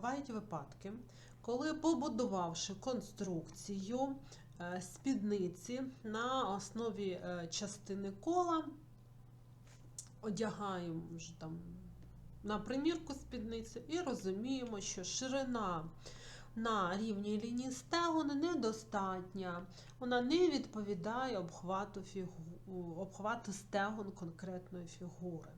бувають випадки, коли побудувавши конструкцію е, спідниці на основі е, частини кола, одягаємо вже там на примірку спідниці і розуміємо, що ширина на рівній лінії стегон недостатня, вона не відповідає обхвату, фігу... обхвату стегон конкретної фігури.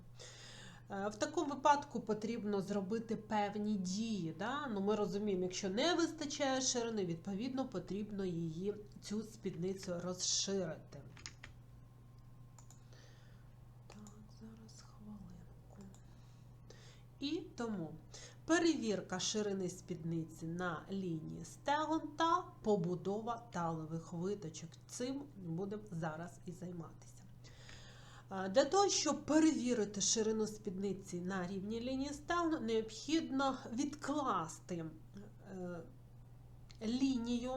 Е, В такому випадку потрібно зробити певні дії. Да? Ну, ми розуміємо, якщо не вистачає ширини, відповідно потрібно її цю спідницю розширити. Зараз хвилинку. І тому перевірка ширини спідниці на лінії стегон та побудова талових виточок. Цим будемо зараз і займатися. Для того, щоб перевірити ширину спідниці на рівні лінії стегон, необхідно відкласти е, лінію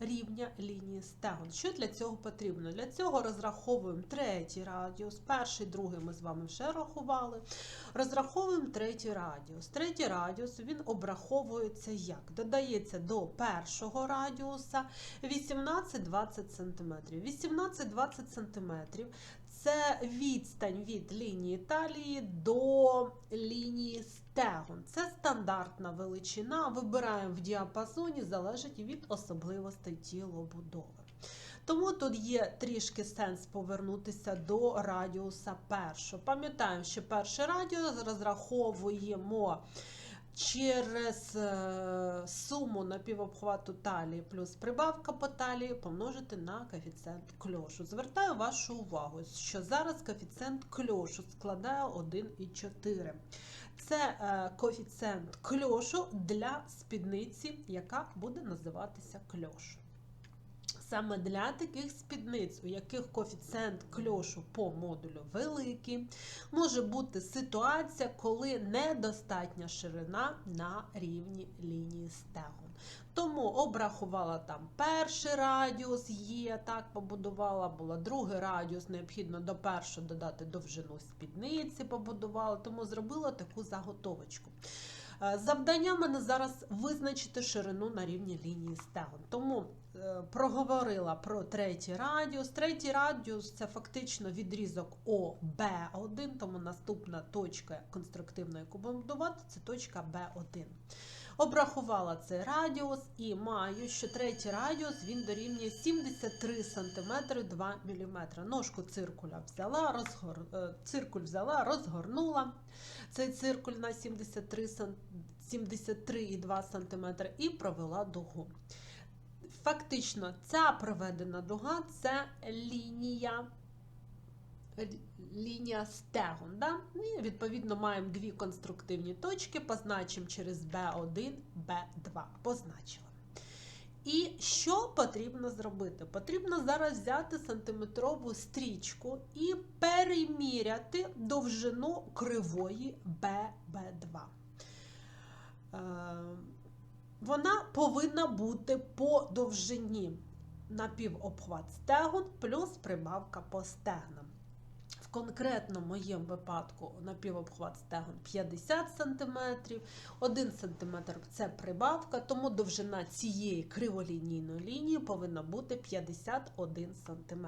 рівня лінії стегон. Що для цього потрібно? Для цього розраховуємо третій радіус, перший, другий ми з вами вже рахували. Розраховуємо третій радіус. Третій радіус він обраховується як? Додається до першого радіуса 18-20 см. 18-20 см це відстань від лінії талії до лінії стегон. Це стандартна величина. Вибираємо в діапазоні, залежить від особливостей тілобудови. Тому тут є трішки сенс повернутися до радіуса першого. Пам'ятаємо, що перший радіус розраховуємо через е, суму напівобхвату талії плюс прибавка по талії помножити на коефіцієнт кльошу. Звертаю вашу увагу, що зараз коефіцієнт кльошу складає 1,4. Це е, коефіцієнт кльошу для спідниці, яка буде називатися кльош. Саме для таких спідниць, у яких коефіцієнт кльошу по модулю великий, може бути ситуація, коли недостатня ширина на рівні лінії стегон. Тому обрахувала там перший радіус, є, так побудувала, була другий радіус, необхідно до першого додати довжину спідниці, побудувала, тому зробила таку заготовочку. Е, Завдання мене зараз визначити ширину на рівні лінії стегон. Тому е, проговорила про третій радіус. Третій радіус це фактично відрізок ОБ1, тому наступна точка конструктивної яку будувати, це точка Б1. Обрахувала цей радіус і маю, що третій радіус він дорівнює 73 см 2 мм. Ножку циркуля взяла, розгор... е, циркуль взяла, розгорнула цей циркуль на 73 см 73,2 см і провела дугу. Фактично, ця проведена дуга це лінія лінія стегон. Да? І, відповідно, маємо дві конструктивні точки, позначимо через B1, B2. Позначила. І що потрібно зробити? Потрібно зараз взяти сантиметрову стрічку і переміряти довжину кривої BB2. Е, Вона повинна бути по довжині напівобхват стегон плюс прибавка по стегнам. В конкретно моєму випадку напівобхват стегон 50 см, 1 см це прибавка, тому довжина цієї криволінійної лінії повинна бути 51 см.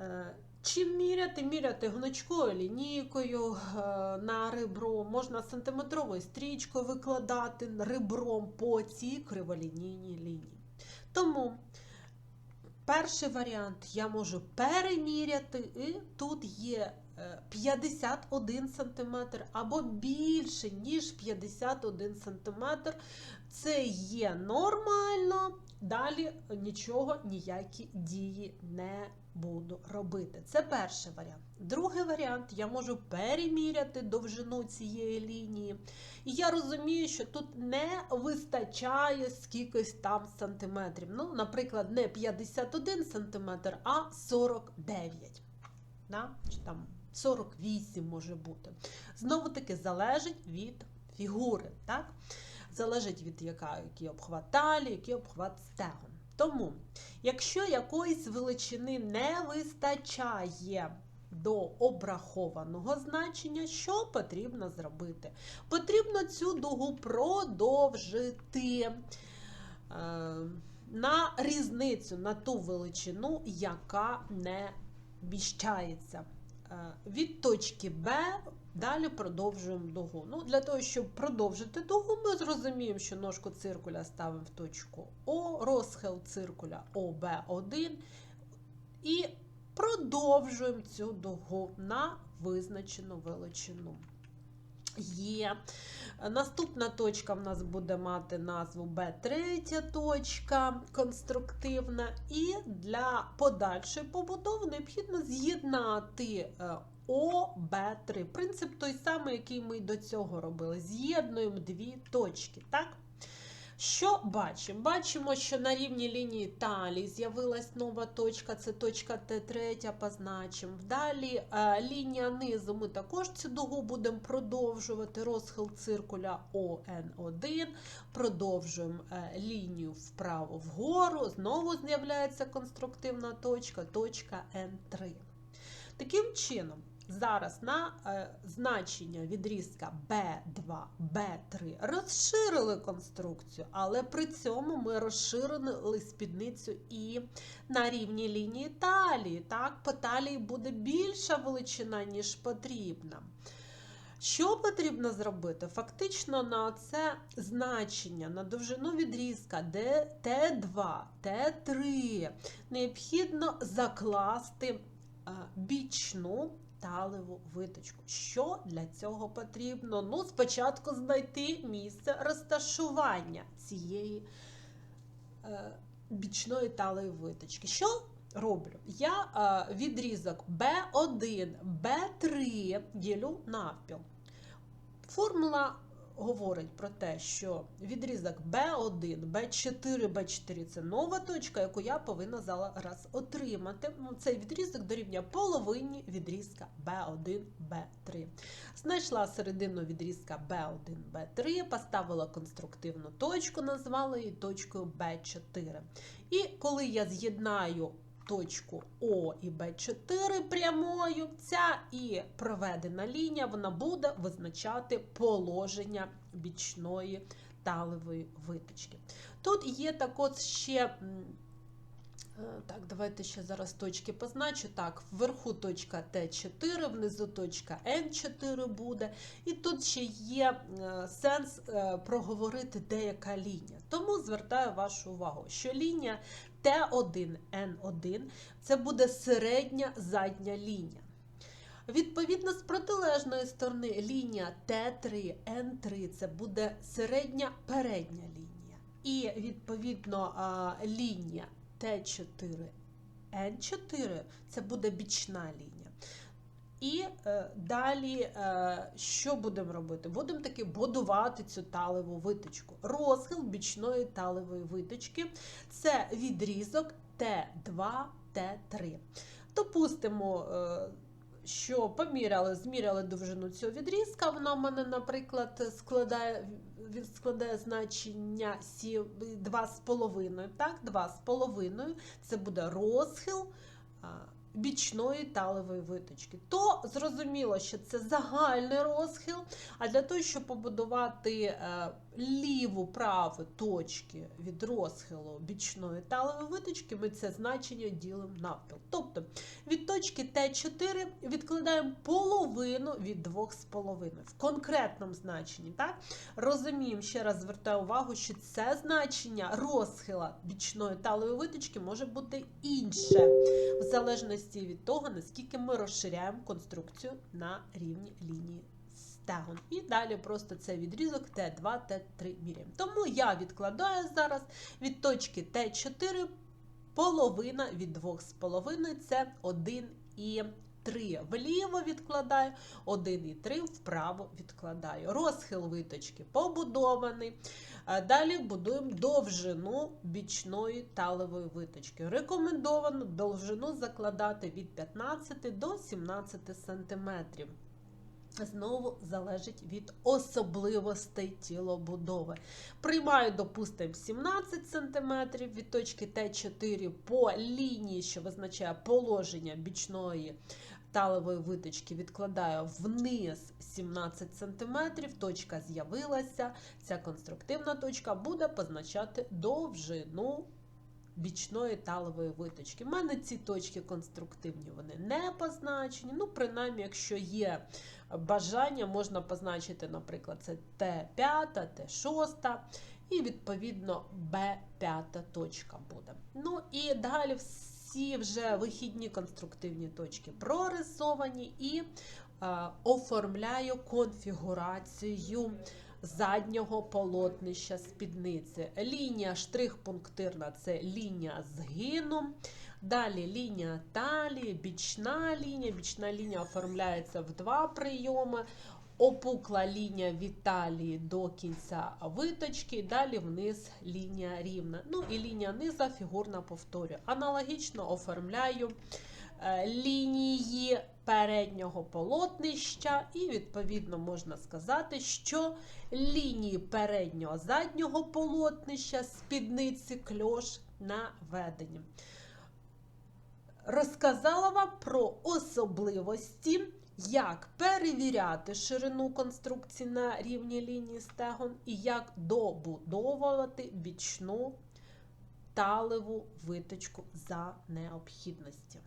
Е, Чим міряти? Міряти гнучкою лінійкою е, на ребро, можна сантиметровою стрічкою викладати ребром по цій криволінійній лінії. Тому перший варіант я можу переміряти, і тут є е, 51 см або більше, ніж 51 см. Це є нормально. Далі нічого, ніякі дії не буду робити. Це перший варіант. Другий варіант я можу переміряти довжину цієї лінії. І я розумію, що тут не вистачає скількись там сантиметрів. Ну, наприклад, не 51 сантиметр, а 49. Да? Чи там 48 може бути. Знову таки залежить від фігури. Так? Залежить від яка, який обхват талії, який обхват стегон. Тому, якщо якоїсь величини не вистачає до обрахованого значення, що потрібно зробити? Потрібно цю дугу продовжити е, на різницю, на ту величину, яка не вміщається. Е, Від точки Б далі продовжуємо дугу. Ну, Для того, щоб продовжити дугу, ми зрозуміємо, що ножку циркуля ставимо в точку О, розхил циркуля ОБ1 і продовжуємо цю дугу на визначену величину. Є. Наступна точка в нас буде мати назву Б3 точка конструктивна, і для подальшої побудови необхідно з'єднати е, О, Б3. Принцип той самий, який ми до цього робили. З'єднуємо дві точки. так? Що бачимо? Бачимо, що на рівні лінії талії з'явилась нова точка, це точка Т3 позначимо. Далі е, лінія низу ми також цю дугу будемо продовжувати. Розхил циркуля ОН1. Продовжуємо е, лінію вправо вгору. Знову з'являється конструктивна точка, точка Н3. Таким чином, Зараз на е, значення відрізка B2, B3 розширили конструкцію, але при цьому ми розширили спідницю і на рівні лінії талії. Так, По талії буде більша величина, ніж потрібна. Що потрібно зробити? Фактично на це значення, на довжину відрізка Т2, Т3 необхідно закласти е, бічну талеву виточку. Що для цього потрібно? Ну, спочатку знайти місце розташування цієї е, бічної талої виточки. Що роблю? Я е, відрізок B1, B3 ділю навпіл. Формула говорить про те, що відрізок B1, B4, B4 це нова точка, яку я повинна зараз отримати. Ну, Цей відрізок дорівнює половині відрізка B1, B3. Знайшла середину відрізка B1, B3, поставила конструктивну точку, назвала її точкою B4. І коли я з'єднаю точку О і Б4 прямою, ця і проведена лінія вона буде визначати положення бічної талевої виточки. Тут є також ще. Так, давайте ще зараз точки позначу. Так, вверху точка Т4, внизу точка Н4 буде. І тут ще є сенс проговорити деяка лінія. Тому звертаю вашу увагу, що лінія Т1Н1 це буде середня задня лінія. Відповідно, з протилежної сторони лінія Т3Н3 це буде середня передня лінія. І, відповідно, лінія Т4Н4 це буде бічна лінія. І е, далі, е, що будемо робити? Будемо таки будувати цю талеву виточку. Розхил бічної талевої виточки це відрізок Т2, Т3. Допустимо, е, що поміряли, зміряли довжину цього відрізка. Вона в мене, наприклад, складає складає значення 2,5. Так, 2,5 це буде розхил бічної талевої виточки. То зрозуміло, що це загальний розхил, а для того, щоб побудувати е, ліву праву точки від розхилу бічної талевої виточки, ми це значення ділимо навпіл. Тобто від точки Т4 відкладаємо половину від 2,5 в конкретному значенні. Так? Розуміємо, ще раз звертаю увагу, що це значення розхила бічної талевої виточки може бути інше, в залежності від того, наскільки ми розширяємо конструкцію на рівні лінії стегон. І далі просто цей відрізок Т2, Т3 міряємо. Тому я відкладаю зараз від точки Т4 половина від 2,5 це 1 і 3 вліво відкладаю, 1 і 3 вправо відкладаю. Розхил виточки побудований. Далі будуємо довжину бічної талевої виточки. Рекомендовано довжину закладати від 15 до 17 см знову залежить від особливостей тілобудови. Приймаю, допустимо, 17 см від точки Т4 по лінії, що визначає положення бічної талової виточки відкладаю вниз 17 см, точка з'явилася. Ця конструктивна точка буде позначати довжину бічної талової виточки. У мене ці точки конструктивні, вони не позначені. Ну, принаймні, якщо є бажання, можна позначити, наприклад, це Т5, Т6, і відповідно Б5 точка буде. Ну і далі всі вже вихідні конструктивні точки прорисовані і е, оформляю конфігурацію заднього полотнища спідниці. Лінія штрих-пунктирна це лінія згину. Далі лінія талії, бічна лінія. Бічна лінія оформляється в два прийоми. Опукла лінія від талії до кінця виточки, далі вниз лінія рівна. Ну і лінія низа фігурна повторюю. Аналогічно оформляю лінії переднього полотнища, і, відповідно, можна сказати, що лінії переднього заднього полотнища спідниці кльош наведені. Розказала вам про особливості, як перевіряти ширину конструкції на рівні лінії стегон і як добудовувати бічну талеву виточку за необхідності.